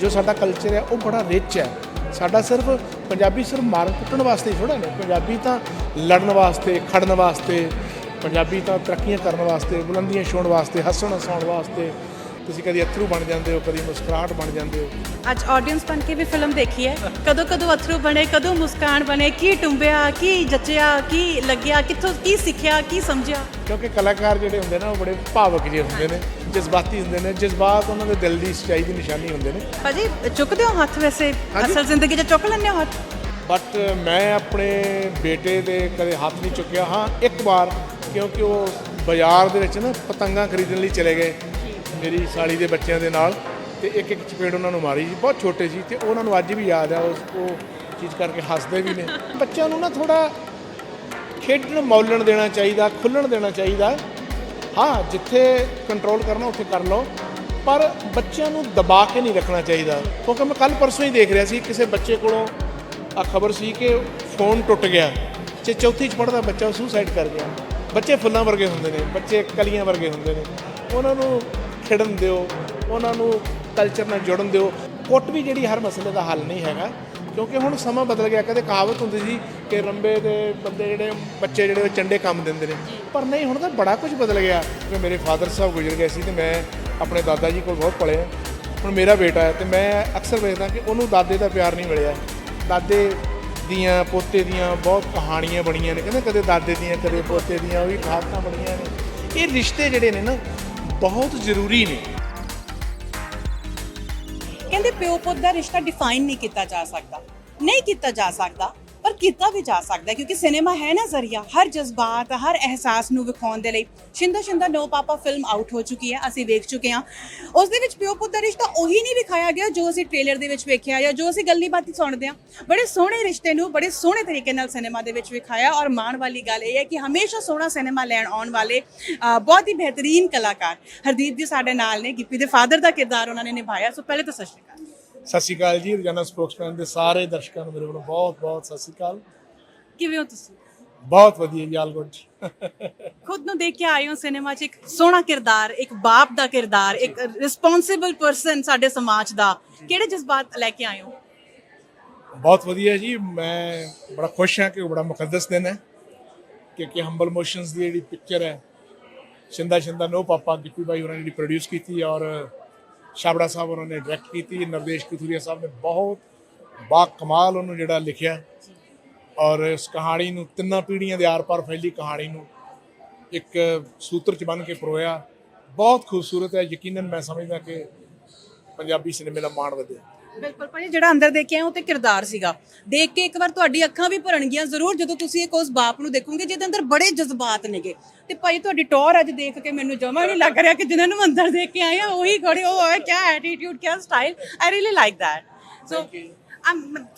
ਜੋ ਸਾਡਾ ਕਲਚਰ ਹੈ ਉਹ ਬੜਾ ਰਿਚ ਹੈ। ਸਾਡਾ ਸਿਰਫ ਪੰਜਾਬੀ ਸਿਰਫ ਮਾਰਨ ਕੁੱਟਣ ਵਾਸਤੇ ਹੀ ਥੋੜਾ ਨੇ ਪੰਜਾਬੀ ਤਾਂ ਲੜਨ ਵਾਸਤੇ ਖੜਨ ਵਾਸਤੇ ਪੰਜਾਬੀ ਤਾਂ ਤਰੱਕੀਆਂ ਕਰਨ ਵਾਸਤੇ ਬੁਲੰਦੀਆਂ ਛੂਹਣ ਵਾਸਤੇ ਹੱਸਣ ਹਸਾਉਣ ਵਾਸਤੇ। ਤੁਸੀਂ ਕਦੀ ਅਥਰੂ ਬਣ ਜਾਂਦੇ ਹੋ ਕਦੀ ਮੁਸਕਰਾਹਟ ਬਣ ਜਾਂਦੇ ਹੋ। ਅੱਜ ਆਡੀਅנס ਬਣ ਕੇ ਵੀ ਫਿਲਮ ਦੇਖੀ ਹੈ। ਕਦੋਂ ਕਦੋਂ ਅਥਰੂ ਬਣੇ ਕਦੋਂ ਮੁਸਕਾਨ ਬਣੇ ਕੀ ਟੁੰਬਿਆ ਕੀ ਜੱਚਿਆ ਕੀ ਲੱਗਿਆ ਕਿੱਥੋਂ ਕੀ ਸਿੱਖਿਆ ਕੀ ਸਮਝਿਆ? ਕਿਉਂਕਿ ਕਲਾਕਾਰ ਜਿਹੜੇ ਹੁੰਦੇ ਨੇ ਉਹ ਬੜੇ ਭਾਵਕ ਜਿਹੇ ਹੁੰਦੇ ਨੇ। ਜਜ਼ਬਾਤੀ ਹੁੰਦੇ ਨੇ ਜਜ਼ਬਾਤ ਉਹਨਾਂ ਦੇ ਦਿਲ ਦੀ ਸੱਚਾਈ ਦੀ ਨਿਸ਼ਾਨੀ ਹੁੰਦੇ ਨੇ। ਭਾਜੀ ਚੁੱਕਦੇ ਹੋ ਹੱਥ ਵੈਸੇ। ਅਸਲ ਜ਼ਿੰਦਗੀ 'ਚ ਚੁੱਕ ਲੈਂਦੇ ਹੋ ਹੱਥ? ਬਟ ਮੈਂ ਆਪਣੇ ਬੇਟੇ ਦੇ ਕਦੇ ਹੱਥ ਨਹੀਂ ਚੁੱਕਿਆ। ਹਾਂ ਇੱਕ ਵਾਰ ਕਿਉਂਕਿ ਉਹ ਬਾਜ਼ਾਰ ਦੇ ਵਿੱਚ ਨਾ ਪਤੰਗਾਂ ਖਰੀਦਣ ਲਈ ਚਲੇ ਗਏ ਮੇਰੀ ਸਾਲੀ ਦੇ ਬੱਚਿਆਂ ਦੇ ਨਾਲ ਤੇ ਇੱਕ ਇੱਕ ਚਪੇੜ ਉਹਨਾਂ ਨੂੰ ਮਾਰੀ ਜੀ ਬਹੁਤ ਛੋਟੇ ਸੀ ਤੇ ਉਹਨਾਂ ਨੂੰ ਅੱਜ ਵੀ ਯਾਦ ਆ ਉਸ ਉਹ ਚੀਜ਼ ਕਰਕੇ ਹੱਸਦੇ ਵੀ ਨੇ। ਬੱਚਿਆਂ ਨੂੰ ਨਾ ਥੋੜਾ ਖੇਡਣ ਮੌਲਣ ਦੇਣਾ ਚਾਹੀਦਾ ਖੁੱਲਣ ਦੇਣਾ ਚਾਹੀਦਾ। ਹਾਂ, ਜਿੱਥੇ ਕੰਟਰੋਲ ਕਰਨਾ, ਉੱਥੇ ਕਰ ਲਓ। ਪਰ ਬੱਚਿਆਂ ਨੂੰ ਦਬਾ ਕੇ ਨਹੀਂ ਰੱਖਣਾ ਚਾਹੀਦਾ। ਕਿਉਂਕਿ ਮੈਂ ਕੱਲ ਪਰਸੋਂ ਹੀ ਦੇਖ ਰਿਹਾ ਸੀ, ਕਿਸੇ ਬੱਚੇ ਕੋਲੋਂ ਆ ਖਬਰ ਸੀ ਕਿ ਫੋਨ ਟੁੱਟ ਗਿਆ। ਤੇ ਚੌਥੀ ਚ ਪੜਦਾ ਬੱਚਾ ਸੁਸਾਈਡ ਕਰ ਗਿਆ। ਬੱਚੇ ਫੁੱਲਾਂ ਵਰਗੇ ਹੁੰਦੇ ਨੇ, ਬੱਚੇ ਕਲੀਆਂ ਵਰਗੇ ਹੁੰਦੇ ਨੇ। ਉਹਨਾਂ ਨੂੰ ਖੇਡਣ ਦਿਓ, ਉਹਨਾਂ ਨੂੰ ਕਲਚਰ ਨਾਲ ਜੁੜਨ ਦਿਓ। ਕੁੱਟ ਵੀ ਜਿਹੜੀ ਹਰ ਮਸਲੇ ਦਾ ਹੱਲ ਨਹੀਂ ਹੈਗਾ। ਕਿਉਂਕਿ ਹੁਣ ਸਮਾਂ ਬਦਲ ਗਿਆ ਕਦੇ ਕਹਾਵਤ ਹੁੰਦੀ ਸੀ ਕਿ ਰੰਬੇ ਦੇ ਬੰਦੇ ਜਿਹੜੇ ਬੱਚੇ ਜਿਹੜੇ ਉਹ ਚੰਡੇ ਕੰਮ ਦਿੰਦੇ ਨੇ। ਪਰ ਨਹੀਂ ਹੁਣ ਤਾਂ ਬੜਾ ਕੁਝ ਬਦਲ ਗਿਆ ਕਿ ਮੇਰੇ ਫਾਦਰ ਸਾਹਿਬ ਗੁਜ਼ਰ ਗਏ ਸੀ ਤੇ ਮੈਂ ਆਪਣੇ ਦਾਦਾ ਜੀ ਕੋਲ ਬਹੁਤ ਪੜ੍ਹਿਆ ਹੁਣ ਮੇਰਾ ਬੇਟਾ ਹੈ ਤੇ ਮੈਂ ਅਕਸਰ ਵੇਖਦਾ ਕਿ ਉਹਨੂੰ ਦਾਦੇ ਦਾ ਪਿਆਰ ਨਹੀਂ ਮਿਲਿਆ। ਦਾਦੇ ਦੀਆਂ ਪੋਤੇ ਦੀਆਂ ਬਹੁਤ ਕਹਾਣੀਆਂ ਬਣੀਆਂ ਨੇ। ਕਹਿੰਦੇ ਕਦੇ ਦਾਦੇ ਦੀਆਂ ਕਦੇ ਪੋਤੇ ਦੀਆਂ ਉਹ ਵੀ ਕਹਾਵਤਾਂ ਬਣੀਆਂ ਨੇ। ਇਹ ਰਿਸ਼ਤੇ ਜਿਹੜੇ ਨੇ ਨਾ ਬਹੁਤ ਜ਼ਰੂਰੀ ਨੇ। ਕਹਿੰਦੇ ਪਿਓ ਪੁੱਤ ਦਾ ਰਿਸ਼ਤਾ ਡਿਫਾਈਨ ਨਹੀਂ ਕੀਤਾ ਜਾ ਸਕਦਾ ਨਹੀਂ ਕੀਤਾ ਜਾ ਸਕਦਾ। ਪਰ ਕੀਤਾ ਵੀ ਜਾ ਸਕਦਾ ਕਿਉਂਕਿ ਸਿਨੇਮਾ ਹੈ ਨਾ ਜ਼ਰੀਆ, ਹਰ ਜਜ਼ਬਾਤ, ਹਰ ਅਹਿਸਾਸ ਨੂੰ ਵਿਖਾਉਣ ਦੇ ਲਈ। Shinda Shinda no papa film out ਹੋ ਚੁੱਕੀ ਹੈ, ਅਸੀਂ ਵੇਖ ਚੁੱਕੇ ਹਾਂ। ਉਸ ਦੇ ਵਿੱਚ ਪਿਓ ਪੁੱਤ ਦਾ ਰਿਸ਼ਤਾ ਉਹੀ ਨਹੀਂ ਵਿਖਾਇਆ ਗਿਆ ਜੋ ਅਸੀਂ ਟ੍ਰੇਲਰ ਦੇ ਵਿੱਚ ਵੇਖਿਆ ਜਾਂ ਜੋ ਅਸੀਂ ਗੱਲੀ ਬਾਤੀ ਸੁਣਦੇ ਹਾਂ। ਬੜੇ ਸੋਹਣੇ ਰਿਸ਼ਤੇ ਨੂੰ ਬੜੇ ਸੋਹਣੇ ਤਰੀਕੇ ਨਾਲ ਸਿਨੇਮਾ ਦੇ ਵਿੱਚ ਵਿਖਾਇਆ ਔਰ ਮਾਣ ਵਾਲੀ ਗੱਲ ਇਹ ਹੈ ਕਿ ਹਮੇਸ਼ਾ ਸੋਹਣਾ ਸਿਨੇਮਾ ਲੈਣ ਆਉਣ ਵਾਲੇ ਬਹੁਤ ਹੀ ਬਿਹਤਰੀਨ ਕਲਾਕਾਰ ਹਰਦੀਪ ਜੀ ਸਾਡੇ ਨਾਲ ਨੇ, ਗਿੱਪੀ ਦੇ ਫਾਦਰ ਦਾ ਕਿਰਦਾਰ ਉਹਨਾਂ ਨੇ ਨਿਭਾਇਆ। ਸੋ ਪਹਿਲੇ ਤਾਂ ਸਤਿ ਸ਼੍ਰੀ ਅਕਾਲ। ਸਤਿ ਸ਼੍ਰੀ ਅਕਾਲ ਜੀ ਰੋਜ਼ਾਨਾ ਸਪੋਕਸਮੈਨ ਦੇ ਸਾਰੇ ਦਰਸ਼ਕਾਂ ਨੂੰ ਮੇਰੇ ਵੱਲੋਂ ਬਹੁਤ ਬਹੁਤ ਸਤਿ ਸ਼੍ਰੀ ਅਕਾਲ। ਕਿਵੇਂ ਹੋ ਤੁਸੀਂ? ਬਹੁਤ ਵਧੀਆ ਜੀ ਆਲ ਗੁੱਡ ਖੁਦ ਨੂੰ ਦੇਖ ਕੇ ਆਏ ਹੋ ਸਿਨੇਮਾ 'ਚ ਇੱਕ ਸੋਹਣਾ ਕਿਰਦਾਰ ਇੱਕ ਬਾਪ ਦਾ ਕਿਰਦਾਰ ਇੱਕ ਰਿਸਪੌਂਸਿਬਲ ਪਰਸਨ ਸਾਡੇ ਸਮਾਜ ਦਾ। ਕਿਹੜੇ ਜਜ਼ਬਾਤ ਲੈ ਕੇ ਆਏ ਹੋ? ਬਹੁਤ ਵਧੀਆ ਜੀ ਮੈਂ ਬੜਾ ਖੁਸ਼ ਹਾਂ ਕਿ ਉਹ ਬੜਾ ਮੁਕੱਦਸ ਦਿਨ ਹੈ ਕਿਉਂਕਿ ਹੰਬਲ ਮੋਸ਼ਨਸ ਦੀ ਜਿਹੜੀ ਪਿਕਚਰ ਹੈ ਸ਼ਿੰਦਾ ਸ਼ਿੰਦਾ ਨੋ ਪਾਪਾ ਗਿੱਪੀ ਬਾਈ ਉਹਨਾਂ ਨੇ ਜਿਹੜੀ ਪ੍ਰੋਡਿਊਸ ਕੀਤੀ ਔਰ ਛਾਬੜਾ ਸਾਹਿਬ ਉਹਨਾਂ ਨੇ ਡਾਇਰੈਕਟ ਕੀਤੀ, ਨਰਦੇਸ਼ ਕਥੂਰੀਆ ਸਾਹਿਬ ਨੇ ਬਹੁਤ ਬਾ ਕਮਾਲ ਉਹਨੂੰ ਜਿਹੜਾ ਲਿਖਿਆ। ਔਰ ਇਸ ਕਹਾਣੀ ਨੂੰ ਤਿੰਨਾਂ ਪੀੜ੍ਹੀਆਂ ਦੇ ਆਰ-ਪਾਰ ਫੈਲੀ ਕਹਾਣੀ ਨੂੰ ਇੱਕ ਸੂਤਰ ਚ ਬੰਨ ਕੇ ਪਰੋਇਆ। ਬਹੁਤ ਖੂਬਸੂਰਤ ਹੈ, ਯਕੀਨਨ ਮੈਂ ਸਮਝਦਾ ਕਿ ਪੰਜਾਬੀ ਸਿਨੇਮੇ ਦਾ ਮਾਣ ਵਧਿਆ। ਬਿਲਕੁਲ, ਭਾਜੀ, ਜਿਹੜਾ ਅੰਦਰ ਦੇਖਿਆ ਉਹ ਤੇ ਕਿਰਦਾਰ ਸੀਗਾ। ਦੇਖ ਕੇ ਇੱਕ ਵਾਰ ਤੁਹਾਡੀ ਅੱਖਾਂ ਵੀ ਭਰਨਗੀਆਂ ਜ਼ਰੂਰ, ਜਦੋਂ ਤੁਸੀਂ ਇੱਕ ਉਸ ਬਾਪ ਨੂੰ ਦੇਖੋਗੇ, ਜਿਹਦੇ ਅੰਦਰ ਬੜੇ ਜਜ਼ਬਾਤ ਨੇਗੇ। ਤੇ ਭਾਈ ਤੁਹਾਡੀ ਟੌਰ ਅੱਜ ਦੇਖ ਕੇ ਮੈਨੂੰ ਜਮਾ ਨਹੀਂ ਲੱਗ ਰਿਹਾ ਕਿ ਜਿਨ੍ਹਾਂ ਨੂੰ ਅੰਦਰ ਦੇਖ ਕੇ ਆਏ ਉਹੀ ਖੜੇ ਉਹ ਹੈ ਕੀ attitude Ki style I really like that so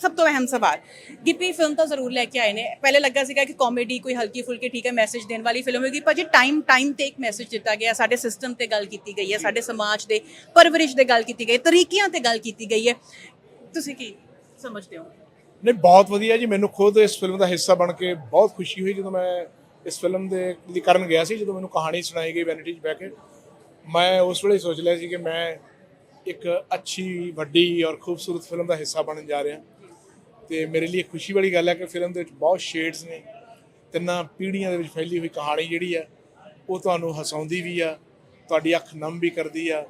ਸਭ ਤੋਂ ਅਹਿਮ ਸਵਾਲ। ਗਿੱਪੀ ਫਿਲਮ ਤਾਂ ਜ਼ਰੂਰ ਲੈ ਕੇ ਆਏ ਨੇ। ਪਹਿਲੇ ਲੱਗਾ ਸੀਗਾ ਕਿ ਕਾਮੇਡੀ ਕੋਈ ਹਲਕੀ ਫੁਲਕੀ ਠੀਕ ਹੈ ਮੈਸੇਜ ਦੇਣ ਵਾਲੀ ਫਿਲਮ ਹੋਗੀ ਪਰ ਜੇ ਟਾਈਮ ਟਾਈਮ ਤੇ ਇੱਕ ਮੈਸੇਜ ਦਿੱਤਾ ਗਿਆ। ਸਾਡੇ ਸਿਸਟਮ ਤੇ ਗੱਲ ਕੀਤੀ ਗਈ ਹੈ, ਸਾਡੇ ਸਮਾਜ ਦੇ ਪਰਵਰਿਸ਼ ਦੇ ਗੱਲ ਕੀਤੀ ਗਈ, ਤਰੀਕਿਆਂ ਤੇ ਗੱਲ ਕੀਤੀ ਗਈ ਹੈ। ਤੁਸੀਂ ਕੀ ਸਮਝਦੇ ਹੋ? ਨਹੀਂ, ਬਹੁਤ ਵਧੀਆ ਜੀ। ਮੈਨੂੰ ਖੁਦ ਇਸ ਫਿਲਮ ਦਾ ਹਿੱਸਾ ਬਣ ਕੇ ਬਹੁਤ ਖੁਸ਼ੀ ਹੋਈ ਜਦੋਂ ਮੈਂ ਇਸ ਫਿਲਮ ਦੇ ਲਈ ਕਰਨ ਗਿਆ ਸੀ, ਜਦੋਂ ਮੈਨੂੰ ਕਹਾਣੀ ਸੁਣਾਈ ਗਈ ਵੈਨਿਟੀ 'ਚ ਬਹਿ ਕੇ। ਮੈਂ ਉਸ ਵੇਲੇ ਸੋਚ ਲਿਆ ਸੀ ਕਿ ਮੈਂ ਇੱਕ ਅੱਛੀ, ਵੱਡੀ ਔਰ ਖੂਬਸੂਰਤ ਫਿਲਮ ਦਾ ਹਿੱਸਾ ਬਣਨ ਜਾ ਰਿਹਾ। ਤੇ ਮੇਰੇ ਲਈ ਇੱਕ ਖੁਸ਼ੀ ਵਾਲੀ ਗੱਲ ਹੈ ਕਿ ਫਿਲਮ ਦੇ ਵਿੱਚ ਬਹੁਤ ਸ਼ੇਡਸ ਨੇ। ਤਿੰਨਾਂ ਪੀੜ੍ਹੀਆਂ ਦੇ ਵਿੱਚ ਫੈਲੀ ਹੋਈ ਕਹਾਣੀ ਜਿਹੜੀ ਆ ਉਹ ਤੁਹਾਨੂੰ ਹਸਾਉਂਦੀ ਵੀ ਆ, ਤੁਹਾਡੀ ਅੱਖ ਨਮ ਵੀ ਕਰਦੀ ਆ,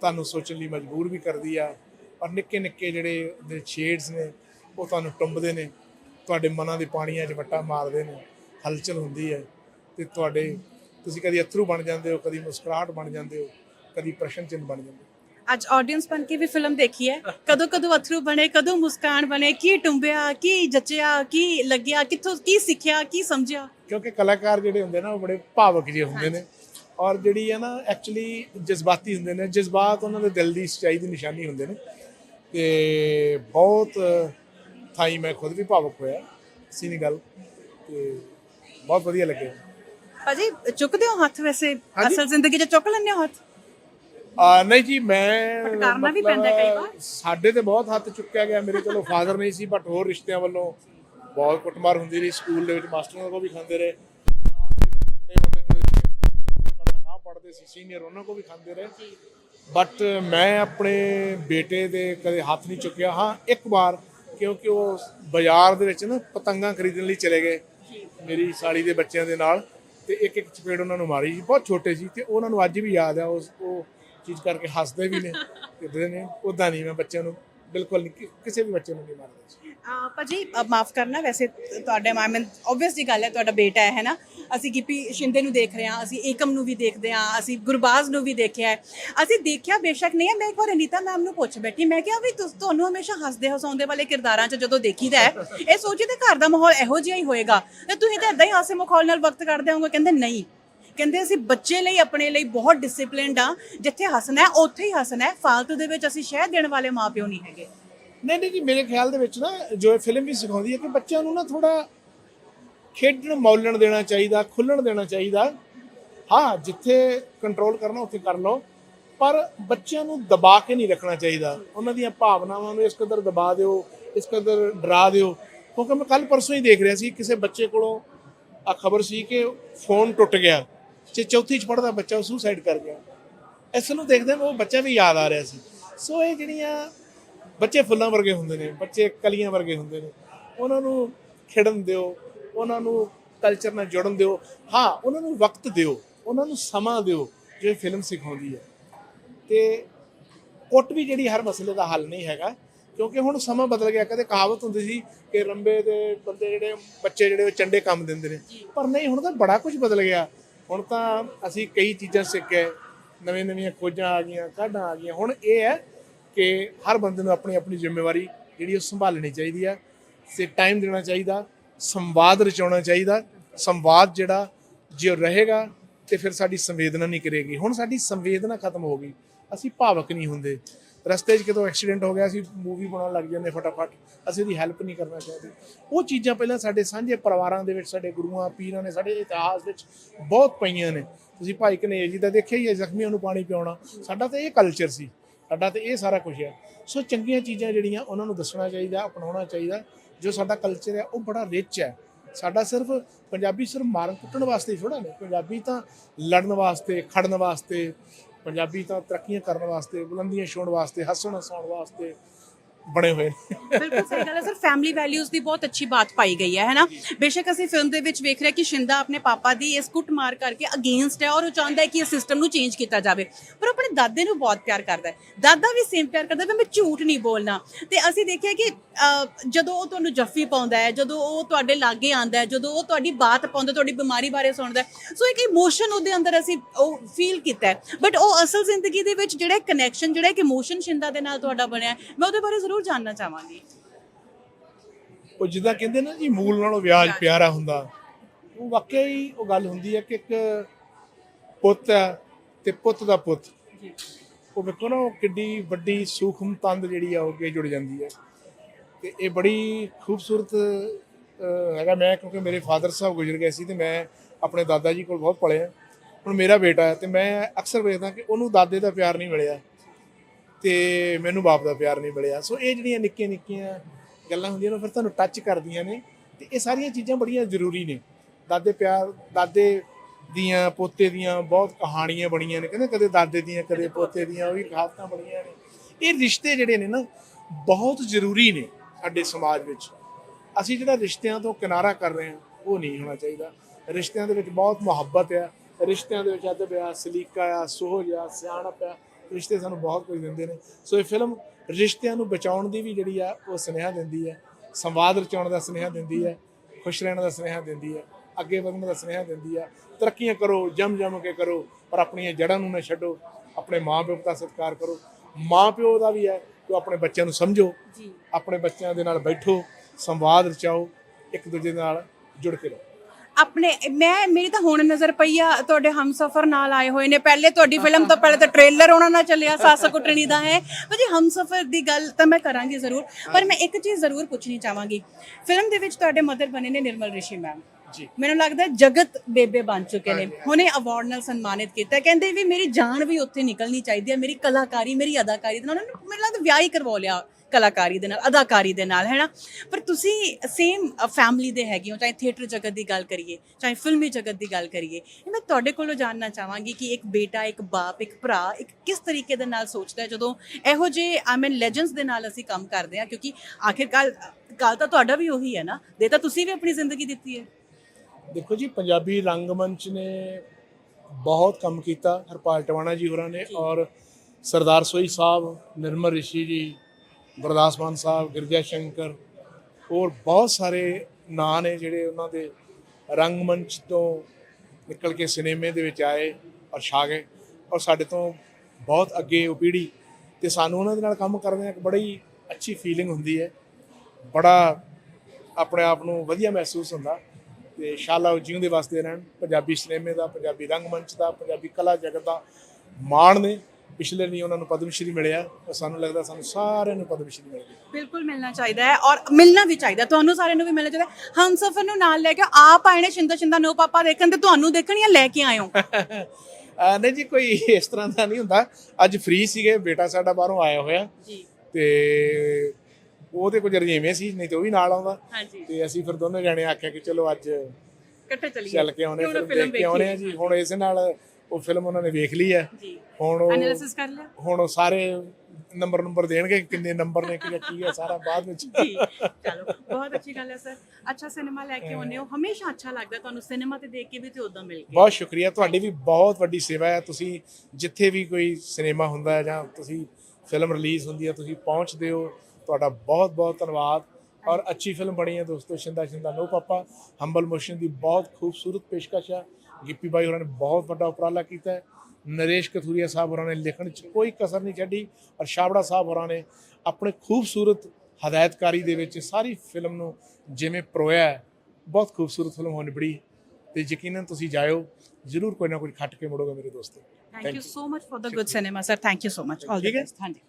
ਤੁਹਾਨੂੰ ਸੋਚਣ ਲਈ ਮਜਬੂਰ ਵੀ ਕਰਦੀ ਆ, ਔਰ ਨਿੱਕੇ ਨਿੱਕੇ ਜਿਹੜੇ ਦੇ ਸ਼ੇਡਸ ਨੇ, ਉਹ ਤੁਹਾਨੂੰ ਟੁੰਬਦੇ ਨੇ। ਤੁਹਾਡੇ ਮਨਾਂ ਦੇ ਪਾਣੀਆਂ 'ਚ ਵੱਟਾ ਮਾਰਦੇ ਨੇ, ਹਲਚਲ ਹੁੰਦੀ ਹੈ। ਤੇ ਤੁਹਾਡੇ, ਤੁਸੀਂ ਕਦੀ ਅਥਰੂ ਬਣ ਜਾਂਦੇ ਹੋ, ਕਦੀ ਮੁਸਕਰਾਹਟ ਬਣ ਜਾਂਦੇ ਹੋ, ਕਦੀ ਪ੍ਰਸ਼ਨ ਚਿੰਨ੍ਹ ਬਣ ਜਾਂਦੇ ਹੋ। ਅੱਜ ਆਡੀਅנס ਬਣ ਕੇ ਵੀ ਫਿਲਮ ਦੇਖੀ ਹੈ। ਕਦੋਂ ਕਦੋਂ ਅਥਰੂ ਬਣੇ ਕਦੋਂ ਮੁਸਕਾਨ ਬਣੇ ਕੀ ਟੁੰਬਿਆ ਕੀ ਜੱਚਿਆ ਕੀ ਲੱਗਿਆ ਕਿੱਥੋਂ ਕੀ ਸਿੱਖਿਆ ਕੀ ਸਮਝਿਆ? ਕਿਉਂਕਿ ਕਲਾਕਾਰ ਜਿਹੜੇ ਹੁੰਦੇ ਨਾ ਉਹ ਬੜੇ ਭਾਵਕ ਜਿਹੇ ਹੁੰਦੇ ਨੇ। ਔਰ ਜਿਹੜੀ ਹੈ ਨਾ ਐਕਚੁਅਲੀ ਜਜ਼ਬਾਤੀ ਹੁੰਦੇ ਨੇ। ਜਜ਼ਬਾਤ ਉਹਨਾਂ ਦੇ ਦਿਲ ਦੀ ਸੱਚਾਈ ਦੀ ਨਿਸ਼ਾਨੀ ਹੁੰਦੇ ਨੇ। ਤੇ ਬਹੁਤ ਥਾਈ ਮੈਂ ਖੁਦ ਵੀ ਭਾਵਕ ਹੋਇਆ ਸੀ ਨਹੀਂ ਗੱਲ। ਤੇ ਬਹੁਤ ਵਧੀਆ ਲੱਗਿਆ ਭਾਜੀ ਚੁੱਕਦੇ ਹੋ ਹੱਥ ਵੈਸੇ। ਅਸਲ ਜ਼ਿੰਦਗੀ 'ਚ ਚੁੱਕ ਲੈਂਦੇ ਹੋ ਹੱਥ? ਆ ਨਹੀਂ ਜੀ ਮੈਂ ਫਟਕਾਰਨਾ ਵੀ ਪੈਂਦਾ ਕਈ ਵਾਰ। ਸਾਡੇ ਤੇ ਬਹੁਤ ਹੱਥ ਚੁੱਕਿਆ ਗਿਆ ਮੇਰੇ ਚਲੋ ਫਾਦਰ ਨਹੀਂ ਸੀ ਬਟ ਹੋਰ ਰਿਸ਼ਤਿਆਂ ਵੱਲੋਂ ਬਹੁਤ ਕੁੱਟਮਾਰ ਹੁੰਦੀ ਰਹੀ ਸਕੂਲ ਦੇ ਵਿੱਚ ਮਾਸਟਰਾਂ ਕੋਲ ਵੀ ਖਾਂਦੇ ਰਹੇ ਤਕੜੇ ਬੰਦੇ ਹੁੰਦੇ ਸੀ ਜਿਹੜੇ ਪੜ੍ਹਦੇ ਸੀ ਸੀਨੀਅਰ ਉਹਨਾਂ ਕੋਲ ਵੀ ਖਾਂਦੇ ਰਹੇ ਬਟ ਮੈਂ ਆਪਣੇ ਬੇਟੇ ਦੇ ਕਦੇ ਹੱਥ ਨਹੀਂ ਚੁੱਕਿਆ ਹਾਂ ਇੱਕ ਵਾਰ ਕਿਉਂਕਿ ਉਹ ਬਾਜ਼ਾਰ ਦੇ ਵਿੱਚ ਨਾ ਪਤੰਗਾਂ ਖਰੀਦਣ ਲਈ ਚਲੇ ਗਏ ਮੇਰੀ ਸਾਲੀ ਦੇ ਬੱਚਿਆਂ ਦੇ ਨਾਲ ਤੇ ਇੱਕ ਇੱਕ ਚਪੇੜ ਉਹਨਾਂ ਨੂੰ ਮਾਰੀ ਬਹੁਤ ਛੋਟੇ ਸੀ ਤੇ ਉਹਨਾਂ ਨੂੰ ਅੱਜ ਵੀ ਯਾਦ ਆ ਉਸ ਉਹ ਚੀਜ਼ ਕਰਕੇ ਹੱਸਦੇ ਵੀ ਨੇ ਕਿਤੇ ਨੇ। ਉਦਾਂ ਨਹੀਂ ਮੈਂ ਬੱਚਿਆਂ ਨੂੰ ਬਿਲਕੁਲ ਨਹੀਂ ਕਿ- ਕਿਸੇ ਵੀ ਬੱਚੇ ਨੂੰ ਨਹੀਂ ਮਾਰਦਾ ਆ ਭਾਜੀ ਮਾਫ ਕਰਨਾ ਵੈਸੇ ਤੁਹਾਡੇ ਮਾਮਨ ਆਬਵੀਅਸ ਜੀ ਗੱਲ ਹੈ ਤੁਹਾਡਾ ਬੇਟਾ ਹੈ ਹੈ ਨਾ ਅਸੀਂ ਗਿੱਪੀ ਸ਼ਿੰਦੇ ਨੂੰ ਦੇਖ ਰਹੇ ਹਾਂ ਅਸੀਂ ਏਕਮ ਨੂੰ ਵੀ ਦੇਖਦੇ ਹਾਂ ਅਸੀਂ ਗੁਰਬਾਜ਼ ਨੂੰ ਵੀ ਦੇਖਿਆ ਹੈ। ਅਸੀਂ ਦੇਖਿਆ ਬੇਸ਼ੱਕ ਨਹੀਂ ਹੈ ਮੈਂ ਇੱਕ ਵਾਰ ਅਨੀਤਾ ਮੈਮ ਨੂੰ ਪੁੱਛ ਬੈਠੀ ਮੈਂ ਕਿਹਾ ਵੀ ਤੁਸ- ਤੁਹਾਨੂੰ ਹਮੇਸ਼ਾ ਹੱਸਦੇ ਹਸਾਉਂਦੇ ਵਾਲੇ ਕਿਰਦਾਰਾਂ 'ਚ ਜਦੋਂ ਦੇਖੀਦਾ ਹੈ ਇਹ ਸੋਚੀਦਾ ਘਰ ਦਾ ਮਾਹੌਲ ਇਹੋ ਜਿਹਾ ਹੀ ਹੋਏਗਾ। ਤੇ ਤੁਸੀਂ ਤਾਂ ਇਦਾਂ ਹੀ ਹਾਸੇ ਮਖੌਲ ਨਾਲ ਵਕਤ ਕੱਢਦੇ ਹੋਵੋਗੇ ਕਹਿੰਦੇ ਨਹੀਂ। ਕਹਿੰਦੇ ਅਸੀਂ ਬੱਚੇ ਲਈ, ਆਪਣੇ ਲਈ ਬਹੁਤ ਡਿਸਪਲਿਨਡ ਆ। ਜਿੱਥੇ ਹੱਸਣਾ ਹੈ, ਉੱਥੇ ਹੀ ਹੱਸਣਾ ਹੈ। ਫਾਲਤੂ ਦੇ ਵਿੱਚ ਅਸੀਂ ਸ਼ਹਿ ਦੇਣ ਵਾਲੇ ਮਾਪਿਓ ਨਹੀਂ ਹੈਗੇ। ਨਹੀਂ ਨਹੀਂ ਜੀ, ਮੇਰੇ ਖਿਆਲ ਦੇ ਵਿੱਚ ਨਾ ਜੋ ਇਹ ਫਿਲਮ ਵੀ ਸਿਖਾਉਂਦੀ ਹੈ ਕਿ ਬੱਚਿਆਂ ਨੂੰ ਨਾ ਥੋੜਾ ਖੇਡਣ, ਮੌਲਣ ਦੇਣਾ ਚਾਹੀਦਾ, ਖੁੱਲਣ ਦੇਣਾ ਚਾਹੀਦਾ। ਹਾਂ, ਜਿੱਥੇ ਕੰਟਰੋਲ ਕਰਨਾ, ਉੱਥੇ ਕਰ ਲਓ। ਪਰ ਬੱਚਿਆਂ ਨੂੰ ਦਬਾ ਕੇ ਨਹੀਂ ਰੱਖਣਾ ਚਾਹੀਦਾ। ਉਹਨਾਂ ਦੀਆਂ ਭਾਵਨਾਵਾਂ ਨੂੰ ਇਸ ਕਦਰ ਦਬਾ ਦਿਓ, ਇਸ ਕਦਰ ਡਰਾ ਦਿਓ। ਕਿਉਂਕਿ ਮੈਂ ਕੱਲ ਪਰਸੋਂ ਹੀ ਦੇਖ ਰਿਹਾ ਸੀ, ਕਿਸੇ ਬੱਚੇ ਕੋਲੋਂ ਆ ਖਬਰ ਸੀ ਕਿ ਫੋਨ ਟੁੱਟ ਗਿਆ। ਜੇ ਚੌਥੀ ਚ ਪੜਦਾ ਬੱਚਾ ਉਹ ਸੁਸਾਈਡ ਕਰ ਗਿਆ। ਇਸ ਨੂੰ ਦੇਖਦੇ ਉਹ ਬੱਚਾ ਵੀ ਯਾਦ ਆ ਰਿਹਾ ਸੀ। ਸੋ ਇਹ ਜਿਹੜੀਆਂ ਬੱਚੇ ਫੁੱਲਾਂ ਵਰਗੇ ਹੁੰਦੇ ਨੇ, ਬੱਚੇ ਕਲੀਆਂ ਵਰਗੇ ਹੁੰਦੇ ਨੇ, ਉਹਨਾਂ ਨੂੰ ਖੇਡਣ ਦਿਓ, ਉਹਨਾਂ ਨੂੰ ਕਲਚਰ ਨਾਲ ਜੁੜਨ ਦਿਓ। ਹਾਂ, ਉਹਨਾਂ ਨੂੰ ਵਕਤ ਦਿਓ, ਉਹਨਾਂ ਨੂੰ ਸਮਾਂ ਦਿਓ ਜੋ ਫਿਲਮ ਸਿਖਾਉਂਦੀ ਹੈ। ਤੇ ਕੁੱਟ ਵੀ ਜਿਹੜੀ ਹਰ ਮਸਲੇ ਦਾ ਹੱਲ ਨਹੀਂ ਹੈਗਾ, ਕਿਉਂਕਿ ਹੁਣ ਸਮਾਂ ਬਦਲ ਗਿਆ। ਕਦੇ ਕਹਾਵਤ ਹੁੰਦੀ ਸੀ ਕਿ ਰੰਬੇ ਦੇ ਬੰਦੇ ਜਿਹੜੇ ਬੱਚੇ ਜਿਹੜੇ ਉਹ ਚੰਡੇ ਕੰਮ ਦਿੰਦੇ ਨੇ। ਪਰ ਨਹੀਂ, ਹੁਣ ਤਾਂ ਬੜਾ ਕੁਝ ਬਦਲ ਗਿਆ। ਹੁਣ ਤਾਂ ਅਸੀਂ ਕਈ ਚੀਜ਼ਾਂ ਸਿੱਖ ਗਏ ਨਵੇਂ ਨਵੀਆਂ ਖੋਜਾਂ ਆ ਗਈਆਂ, ਕਾਢਾਂ ਆ ਗਈਆਂ। ਹੁਣ ਇਹ ਹੈ ਕਿ ਹਰ ਬੰਦੇ ਨੂੰ ਆਪਣੀ ਆਪਣੀ ਜ਼ਿੰਮੇਵਾਰੀ ਜਿਹੜੀ ਉਹ ਸੰਭਾਲਣੀ ਚਾਹੀਦੀ ਹੈ, ਤੇ ਟਾਈਮ ਦੇਣਾ ਚਾਹੀਦਾ, ਸੰਵਾਦ ਰਚਾਉਣਾ ਚਾਹੀਦਾ। ਸੰਵਾਦ ਜਿਹੜਾ, ਜੇ ਉਹ ਰਹੇਗਾ, ਤੇ ਫਿਰ ਸਾਡੀ ਸੰਵੇਦਨਾ ਨਹੀਂ ਕਰੇਗੀ। ਹੁਣ ਸਾਡੀ ਸੰਵੇਦਨਾ ਖਤਮ ਹੋ ਗਈ। ਅਸੀਂ ਭਾਵਕ ਨਹੀਂ ਹੁੰਦੇ। ਰਸਤੇ 'ਚ ਕਿਤੋਂ ਐਕਸੀਡੈਂਟ ਹੋ ਗਿਆ, ਅਸੀਂ ਮੂਵੀ ਬਣਾਉਣ ਲੱਗ ਜਾਂਦੇ ਫਟਾਫਟ, ਅਸੀਂ ਉਹਦੀ ਹੈਲਪ ਨਹੀਂ ਕਰਨਾ ਚਾਹੁੰਦੇ। ਉਹ ਚੀਜ਼ਾਂ ਪਹਿਲਾਂ ਸਾਡੇ ਸਾਂਝੇ ਪਰਿਵਾਰਾਂ ਦੇ ਵਿੱਚ, ਸਾਡੇ ਗੁਰੂਆਂ, ਪੀਰਾਂ ਨੇ, ਸਾਡੇ ਇਤਿਹਾਸ ਵਿੱਚ ਬਹੁਤ ਪਈਆਂ ਨੇ। ਤੁਸੀਂ ਭਾਈ ਕਨੇਜ ਜੀ ਦਾ ਦੇਖਿਆ ਹੀ ਹੈ, ਜ਼ਖਮੀਆਂ ਨੂੰ ਪਾਣੀ ਪਿਆਉਣਾ। ਸਾਡਾ ਤਾਂ ਇਹ ਕਲਚਰ ਸੀ, ਸਾਡਾ ਤਾਂ ਇਹ ਸਾਰਾ ਕੁਝ ਹੈ। ਸੋ ਚੰਗੀਆਂ ਚੀਜ਼ਾਂ ਜਿਹੜੀਆਂ ਉਹਨਾਂ ਨੂੰ ਦੱਸਣਾ ਚਾਹੀਦਾ, ਅਪਣਾਉਣਾ ਚਾਹੀਦਾ। ਜੋ ਸਾਡਾ ਕਲਚਰ ਹੈ, ਉਹ ਬੜਾ ਰਿਚ ਹੈ। ਸਾਡਾ ਸਿਰਫ ਪੰਜਾਬੀ ਸਿਰਫ ਮਾਰਨ ਕੁੱਟਣ ਵਾਸਤੇ ਥੋੜਾ ਨਹੀਂ ਪੰਜਾਬੀ ਤਾਂ ਲੜਨ ਵਾਸਤੇ, ਖੜਨ ਵਾਸਤੇ ਪੰਜਾਬੀ ਤਾਂ ਤਰੱਕੀਆਂ ਕਰਨ ਵਾਸਤੇ ਬੁਲੰਦੀਆਂ ਛੋਣ ਵਾਸਤੇ ਹੱਸਣ ਹਸਾਉਣ ਵਾਸਤੇ ਬਣੇ ਹੋਏ ਨੇ। ਬਿਲਕੁਲ ਸਹੀ ਗੱਲ ਹੈ ਸਰ ਫੈਮਿਲੀ ਵੈਲਿਊਜ਼ ਦੀ ਬਹੁਤ ਅੱਛੀ ਬਾਤ ਪਾਈ ਗਈ ਹੈ ਹੈਨਾ ਬੇਸ਼ੱਕ ਅਸੀਂ ਫਿਲਮ ਦੇ ਵਿੱਚ ਵੇਖ ਰਹੇ ਕਿ ਸ਼ਿੰਦਾ ਆਪਣੇ ਪਾਪਾ ਦੀ ਇਸ ਕੁੱਟ ਕਰਕੇ ਅਗੇਂਸਟ ਹੈ ਔਰ ਉਹ ਚਾਹੁੰਦਾ ਹੈ ਕਿ ਇਸ ਸਿਸਟਮ ਨੂੰ ਚੇਂਜ ਕੀਤਾ ਜਾਵੇ। ਪਰ ਉਹ ਆਪਣੇ ਦਾਦੇ ਨੂੰ ਬਹੁਤ ਪਿਆਰ ਕਰਦਾ ਹੈ। ਦਾਦਾ ਵੀ ਸੇਮ ਪਿਆਰ ਕਰਦਾ ਵੀ ਮੈਂ ਝੂਠ ਨਹੀਂ ਬੋਲਣਾ। ਤੇ ਅਸੀਂ ਦੇਖਿਆ ਕਿ ਅਹ, ਜਦੋਂ ਉਹ ਤੁਹਾਨੂੰ ਜੱਫੀ ਪਾਉਂਦਾ ਹੈ ਜਦੋਂ ਉਹ ਤੁਹਾਡੇ ਲਾਗੇ ਆਉਂਦਾ ਹੈ ਜਦੋਂ ਉਹ ਤੁਹਾਡੀ ਬਾਤ ਪਾਉਂਦਾ ਤੁਹਾਡੀ ਬਿਮਾਰੀ ਬਾਰੇ ਸੁਣਦਾ ਹੈ ਸੋ ਇੱਕ ਇਮੋਸ਼ਨ ਉਹਦੇ ਅੰਦਰ ਅਸੀਂ ਉਹ ਫੀਲ ਕੀਤਾ ਬਟ ਉਹ ਅਸਲ ਜ਼ਿੰਦਗੀ ਦੇ ਵਿੱਚ ਜਿਹੜਾ ਕਨੈਕਸ਼ਨ ਜਿਹੜਾ ਇੱਕ ਇਮੋਸ਼ਨ ਸ਼ਿੰਦਾ ਦੇ ਨਾਲ ਤੁਹਾਡਾ ਬਣਿਆ ਹੈ, ਮੈਂ ਉਹਦੇ ਬਾਰੇ ਜ਼ਰੂਰ ਜਾਣਨਾ ਚਾਹਾਂਗੀ। ਉਹ ਜਿੱਦਾਂ ਕਹਿੰਦੇ ਨਾ ਜੀ ਮੂਲ ਨਾਲੋਂ ਵਿਆਜ ਪਿਆਰਾ ਹੁੰਦਾ। ਉਹ ਵਾਕਿਆ ਹੀ ਉਹ ਗੱਲ ਹੁੰਦੀ ਹੈ ਕਿ ਇੱਕ ਪੁੱਤ ਹੈ ਤੇ ਪੁੱਤ ਦਾ ਪੁੱਤ। ਉਹ ਵੇਖੋ ਨਾ ਉਹ ਕਿੱਡੀ ਵੱਡੀ ਸੂਖਮ ਤੰਦ ਜਿਹੜੀ ਆ ਉਹ ਅੱਗੇ ਜੁੜ ਜਾਂਦੀ ਹੈ। ਤੇ ਇਹ ਬੜੀ ਖੂਬਸੂਰਤ ਅਹ, ਹੈਗਾ। ਮੈਂ ਕਿਉਂਕਿ ਮੇਰੇ ਫਾਦਰ ਸਾਹਿਬ ਗੁਜ਼ਰ ਗਏ ਸੀ ਤੇ ਮੈਂ ਆਪਣੇ ਦਾਦਾ ਜੀ ਕੋਲ ਬਹੁਤ ਪਲਿਆ ਹੁਣ ਮੇਰਾ ਬੇਟਾ ਹੈ ਤੇ ਮੈਂ ਅਕਸਰ ਵੇਖਦਾ ਕਿ ਉਹਨੂੰ ਦਾਦੇ ਦਾ ਪਿਆਰ ਨਹੀਂ ਮਿਲਿਆ। ਤੇ ਮੈਨੂੰ ਬਾਪ ਦਾ ਪਿਆਰ ਨਹੀਂ ਮਿਲਿਆ। ਸੋ ਇਹ ਜਿਹੜੀਆਂ ਨਿੱਕੀਆਂ ਨਿੱਕੀਆਂ ਗੱਲਾਂ ਹੁੰਦੀਆਂ ਨੇ ਫਿਰ ਤੁਹਾਨੂੰ ਟੱਚ ਕਰਦੀਆਂ ਨੇ ਤੇ ਇਹ ਸਾਰੀਆਂ ਚੀਜ਼ਾਂ ਬੜੀਆਂ ਜ਼ਰੂਰੀ ਨੇ। ਦਾਦੇ ਪਿਆਰ ਦਾਦੇ ਦੀਆਂ ਪੋਤੇ ਦੀਆਂ ਬਹੁਤ ਕਹਾਣੀਆਂ ਬਣੀਆਂ ਨੇ। ਕਹਿੰਦੇ ਕਦੇ ਦਾਦੇ ਦੀਆਂ ਕਦੇ ਪੋਤੇ ਦੀਆਂ ਉਹ ਵੀ ਕਹਾਵਤਾਂ ਬਣੀਆਂ ਨੇ। ਇਹ ਰਿਸ਼ਤੇ ਜਿਹੜੇ ਨੇ ਨਾ ਬਹੁਤ ਜ਼ਰੂਰੀ ਨੇ ਸਾਡੇ ਸਮਾਜ ਵਿੱਚ। ਅਸੀਂ ਜਿਹੜਾ ਰਿਸ਼ਤਿਆਂ ਤੋਂ ਕਿਨਾਰਾ ਕਰ ਰਹੇ ਹਾਂ ਉਹ ਨਹੀਂ ਹੋਣਾ ਚਾਹੀਦਾ। ਰਿਸ਼ਤਿਆਂ ਦੇ ਵਿੱਚ ਬਹੁਤ ਮੁਹੱਬਤ ਆ। ਰਿਸ਼ਤਿਆਂ ਦੇ ਵਿੱਚ ਅਦਬ ਆ ਸਲੀਕਾ ਆ ਸੋਹਜ ਆ ਸਿਆਣਪ ਆ। ਰਿਸ਼ਤੇ ਸਾਨੂੰ ਬਹੁਤ ਕੁਝ ਦਿੰਦੇ ਨੇ। ਸੋ ਇਹ ਫਿਲਮ ਰਿਸ਼ਤਿਆਂ ਨੂੰ ਬਚਾਉਣ ਦੀ ਵੀ ਜਿਹੜੀ ਆ ਉਹ ਸੁਨੇਹਾ ਦਿੰਦੀ ਹੈ ਸੰਵਾਦ ਰਚਾਉਣ ਦਾ ਸੁਨੇਹਾ ਦਿੰਦੀ ਹੈ ਖੁਸ਼ ਰਹਿਣ ਦਾ ਸੁਨੇਹਾ ਦਿੰਦੀ ਹੈ ਅੱਗੇ ਵਧਣ ਦਾ ਸੁਨੇਹਾ ਦਿੰਦੀ ਹੈ ਤਰੱਕੀਆਂ ਕਰੋ ਜਮ ਜਮ ਕੇ ਕਰੋ ਪਰ ਆਪਣੀਆਂ ਜੜ੍ਹਾਂ ਨੂੰ ਨਾ ਛੱਡੋ ਆਪਣੇ ਮਾਂ-ਪਿਓ ਦਾ ਸਤਿਕਾਰ ਕਰੋ। ਮਾਂ-ਪਿਓ ਦਾ ਵੀ ਹੈ ਕਿ ਆਪਣੇ ਬੱਚਿਆਂ ਨੂੰ ਸਮਝੋ ਜੀ। ਆਪਣੇ ਬੱਚਿਆਂ ਦੇ ਨਾਲ ਬੈਠੋ ਸੰਵਾਦ ਰਚਾਓ ਇੱਕ ਦੂਜੇ ਨਾਲ ਜੁੜ ਕੇ ਰਹੋ। ਆਪਣੇ, ਮੈਂ, ਮੇਰੀ ਤਾਂ ਹੁਣ ਨਜ਼ਰ ਪਈ ਆ, ਤੁਹਾਡੇ ਹਮਸਫਰ ਨਾਲ ਆਏ ਹੋਏ ਨੇ। ਪਹਿਲੇ ਤੁਹਾਡੀ ਫਿਲਮ ਤੋਂ ਪਹਿਲੇ ਤਾਂ ਟ੍ਰੇਲਰ ਉਹਨਾਂ ਨਾਲ ਚੱਲਿਆ, ਸੱਸ ਕੁੱਟਣੀ ਦਾ ਹੈ। ਭਾਜੀ ਹਮਸਫਰ ਦੀ ਗੱਲ ਤਾਂ ਮੈਂ ਕਰਾਂਗੀ ਜ਼ਰੂਰ, ਪਰ ਮੈਂ ਇੱਕ ਚੀਜ਼ ਜ਼ਰੂਰ ਪੁੱਛਣੀ ਚਾਹਾਂਗੀ। ਫਿਲਮ ਦੇ ਵਿੱਚ ਤੁਹਾਡੇ ਮਦਰ ਬਣੇ ਨੇ ਨਿਰਮਲ ਰਿਸ਼ੀ ਮੈਮ ਮੈਨੂੰ ਲੱਗਦਾ ਜਗਤ ਬੇਬੇ ਬਣ ਚੁੱਕੇ ਨੇ। ਹੁਣੇ ਅਵਾਰਡ ਨਾਲ ਸਨਮਾਨਿਤ ਕੀਤਾ ਕਹਿੰਦੇ ਵੀ ਮੇਰੀ ਜਾਨ ਵੀ ਉੱਥੇ ਨਿਕਲਣੀ ਚਾਹੀਦੀ ਹੈ। ਮੇਰੀ ਕਲਾਕਾਰੀ ਮੇਰੀ ਅਦਾਕਾਰੀ ਦੇ ਨਾਲ ਉਹਨਾਂ ਨੇ ਮੈਨੂੰ ਲੱਗਦਾ ਵਿਆਹ ਹੀ ਕਰਵਾ ਲਿਆ ਕਲਾਕਾਰੀ ਦੇ ਨਾਲ ਅਦਾਕਾਰੀ ਦੇ ਨਾਲ ਹੈ ਨਾ? ਪਰ ਤੁਸੀਂ ਸੇਮ ਫੈਮਿਲੀ ਦੇ ਹੈਗੇ ਹੋ ਚਾਹੇ ਥੀਏਟਰ ਜਗਤ ਦੀ ਗੱਲ ਕਰੀਏ ਚਾਹੇ ਫਿਲਮੀ ਜਗਤ ਦੀ ਗੱਲ ਕਰੀਏ ਮੈਂ ਤੁਹਾਡੇ ਕੋਲੋਂ ਜਾਣਨਾ ਚਾਹਾਂਗੀ ਕਿ ਇੱਕ ਬੇਟਾ ਇੱਕ ਬਾਪ ਇੱਕ ਭਰਾ ਇੱਕ ਕਿਸ ਤਰੀਕੇ ਦੇ ਨਾਲ ਸੋਚਦਾ ਹੈ? ਜਦੋਂ ਇਹੋ ਜਿਹੇ ਆਈ ਮੀਨ ਲੈਜੈਂਡਸ ਦੇ ਨਾਲ ਅਸੀਂ ਕੰਮ ਕਰਦੇ ਹਾਂ ਕਿਉਂਕਿ ਆਖਿਰਕਾਰ ਕਾਲ ਤਾਂ ਤੁਹਾਡਾ ਵੀ ਉਹੀ ਹੈ ਨਾ। ਦੇ ਤਾਂ ਤੁਸੀਂ ਵੀ ਆਪਣੀ ਜ਼ਿੰਦਗੀ ਦਿੱਤੀ ਹੈ। ਦੇਖੋ ਜੀ ਪੰਜਾਬੀ ਰੰਗਮੰਚ ਨੇ ਬਹੁਤ ਕੰਮ ਕੀਤਾ ਹਰਪਾਲ ਟਵਾਣਾ ਜੀ ਹੋਰਾਂ ਨੇ ਔਰ ਸਰਦਾਰ ਸੋਈ ਸਾਹਿਬ ਨਿਰਮਲ ਰਿਸ਼ੀ ਜੀ ਗੁਰਦਾਸ ਮਾਨ ਸਾਹਿਬ ਗਿਰਜਾ ਸ਼ੰਕਰ ਹੋਰ ਬਹੁਤ ਸਾਰੇ ਨਾਂ ਨੇ ਜਿਹੜੇ ਉਹਨਾਂ ਦੇ ਰੰਗਮੰਚ ਤੋਂ ਨਿਕਲ ਕੇ ਸਿਨੇਮੇ ਦੇ ਵਿੱਚ ਆਏ ਔਰ ਛਾ ਗਏ ਔਰ ਸਾਡੇ ਤੋਂ ਬਹੁਤ ਅੱਗੇ ਉਹ ਪੀੜ੍ਹੀ ਤੇ ਸਾਨੂੰ ਉਹਨਾਂ ਦੇ ਨਾਲ ਕੰਮ ਕਰਦੇ ਇੱਕ ਬੜੀ ਅੱਛੀ ਫੀਲਿੰਗ ਹੁੰਦੀ ਹੈ। ਬੜਾ ਆਪਣੇ ਆਪ ਨੂੰ ਵਧੀਆ ਮਹਿਸੂਸ ਹੁੰਦਾ। ਤੇ ਸ਼ਾਲਾ ਉਹ ਜਿਉਂਦੇ ਵਾਸਤੇ ਰਹਿਣ ਪੰਜਾਬੀ ਸਿਨੇਮੇ ਦਾ ਪੰਜਾਬੀ ਰੰਗਮੰਚ ਦਾ ਪੰਜਾਬੀ ਕਲਾ ਜਗਤ ਦਾ ਮਾਣ ਨੇ। ਪਿਛਲੇ ਨਹੀਂ ਉਹਨਾਂ ਨੂੰ ਪਦਮ ਸ਼੍ਰੀ ਮਿਲਿਆ ਸਾਨੂੰ ਲੱਗਦਾ ਸਾਨੂੰ ਸਾਰਿਆਂ ਨੂੰ ਪਦਮ ਸ਼੍ਰੀ ਮਿਲ ਗਿਆ ਬਿਲਕੁਲ ਮਿਲਣਾ ਚਾਹੀਦਾ ਹੈ ਔਰ ਮਿਲਣਾ ਵੀ ਚਾਹੀਦਾ ਤੁਹਾਨੂੰ ਸਾਰਿਆਂ ਨੂੰ ਵੀ ਮਿਲਣਾ ਚਾਹੀਦਾ ਹਮ ਸਫਰ ਨੂੰ ਨਾਲ ਲੈ ਕੇ ਆਪ ਆਏ ਨੇ ਸ਼ਿੰਦਾ ਸ਼ਿੰਦਾ ਨੋ ਪਾਪਾ ਦੇਖਣ ਤੇ ਤੁਹਾਨੂੰ ਦੇਖਣ ਜਾਂ ਲੈ ਕੇ ਆਏ ਹੋ? ਨਹੀਂ ਜੀ ਕੋਈ ਇਸ ਤਰ੍ਹਾਂ ਦਾ ਨਹੀਂ ਹੁੰਦਾ। ਅੱਜ ਫ੍ਰੀ ਸੀਗੇ ਬੇਟਾ ਸਾਡਾ ਬਾਹਰੋਂ ਆਇਆ ਹੋਇਆ। ਜੀ। ਤੇ ਉਹਦੇ ਕੁਝ ਰਜੇਵੇਂ ਸੀ ਨਹੀਂ ਤੇ ਉਹ ਵੀ ਨਾਲ ਆਉਂਦਾ। ਹਾਂਜੀ। ਤੇ ਅਸੀਂ ਫਿਰ ਦੋਨੋਂ ਜਾਣੇ ਆਖਿਆ ਕਿ ਚਲੋ ਅੱਜ ਇਕੱਠੇ ਚੱਲੀਏ। ਚੱਲ ਕੇ ਆਉਣੇ ਕਿਉਂ ਨਾ ਫਿਰ ਦੇਖ ਕੇ ਆਉਣੇ ਆ ਜੀ। ਹੁਣ ਇਸੇ ਨਾਲ ਉਹ ਫਿਲਮ ਉਹਨਾਂ ਨੇ ਵੇਖ ਲਈ ਹੈ। ਜੀ। ਹੁਣ ਉਹ ਐਨਾਲਿਸਿਸ ਕਰ ਲਿਆ? ਹੁਣ ਉਹ ਸਾਰੇ ਨੰਬਰ ਨੰਬਰ ਦੇਣਗੇ ਕਿੰਨੇ ਨੰਬਰ ਨੇ ਕਿ ਕੀ ਹੈ ਸਾਰਾ ਬਾਅਦ ਵਿੱਚ। ਜੀ। ਚਲੋ ਬਹੁਤ ਅੱਛੀ ਗੱਲ ਹੈ ਸਰ। ਅੱਛਾ ਸਿਨੇਮਾ ਲੈ ਕੇ ਆਉਂਦੇ ਹੋ। ਹਮੇਸ਼ਾ ਅੱਛਾ ਲੱਗਦਾ ਤੁਹਾਨੂੰ ਸਿਨੇਮਾ ਤੇ ਦੇਖ ਕੇ ਵੀ ਤੇ ਉਦਾਂ ਮਿਲ ਕੇ। ਬਹੁਤ ਸ਼ੁਕਰੀਆ। ਤੁਹਾਡੀ ਵੀ ਬਹੁਤ ਵੱਡੀ ਸੇਵਾ ਹੈ। ਤੁਸੀਂ ਜਿੱਥੇ ਵੀ ਕੋਈ ਸਿਨੇਮਾ ਹੁੰਦਾ ਹੈ ਜਾਂ ਤੁਸੀਂ ਫਿਲਮ ਰਿਲੀਜ਼ ਹੁੰਦੀ ਹੈ ਤੁਸੀਂ ਪਹੁੰਚਦੇ ਹੋ। ਤੁਹਾਡਾ ਬਹੁਤ ਬਹੁਤ ਧੰਨਵਾਦ। ਔਰ ਅੱਛੀ ਫਿਲਮ ਬਣੀ ਹੈ ਦੋਸਤੋ Shinda Shinda no papa. Humble motion ਦੀ ਬਹੁਤ ਖੂਬਸੂਰਤ ਪੇਸ਼ਕਸ਼ ਹੈ ਗਿੱਪੀ ਬਾਈ ਹੋਰਾਂ ਨੇ ਬਹੁਤ ਵੱਡਾ ਉਪਰਾਲਾ ਕੀਤਾ ਹੈ। ਨਰੇਸ਼ ਕਥੂਰੀਆ ਸਾਹਿਬ ਹੋਰਾਂ ਨੇ ਲਿਖਣ 'ਚ ਕੋਈ ਕਸਰ ਨਹੀਂ ਛੱਡੀ। ਔਰ ਸ਼ਾਬੜਾ ਸਾਹਿਬ ਹੋਰਾਂ ਨੇ ਆਪਣੇ ਖੂਬਸੂਰਤ ਹਦਾਇਤਕਾਰੀ ਦੇ ਵਿੱਚ ਸਾਰੀ ਫਿਲਮ ਨੂੰ ਜਿਵੇਂ ਪਰੋਇਆ ਬਹੁਤ ਖੂਬਸੂਰਤ ਫਿਲਮ ਹੋਣੀ ਬੜੀ ਤੇ ਯਕੀਨਨ ਤੁਸੀਂ ਜਾਇਓ। ਜ਼ਰੂਰ ਕੋਈ ਨਾ ਕੋਈ ਖੱਟ ਕੇ ਮੁੜੋਗੇ ਮੇਰੇ ਦੋਸਤੋ। Thank you so much for the good cinema sir thank you so much all the best ਹਾਂਜੀ।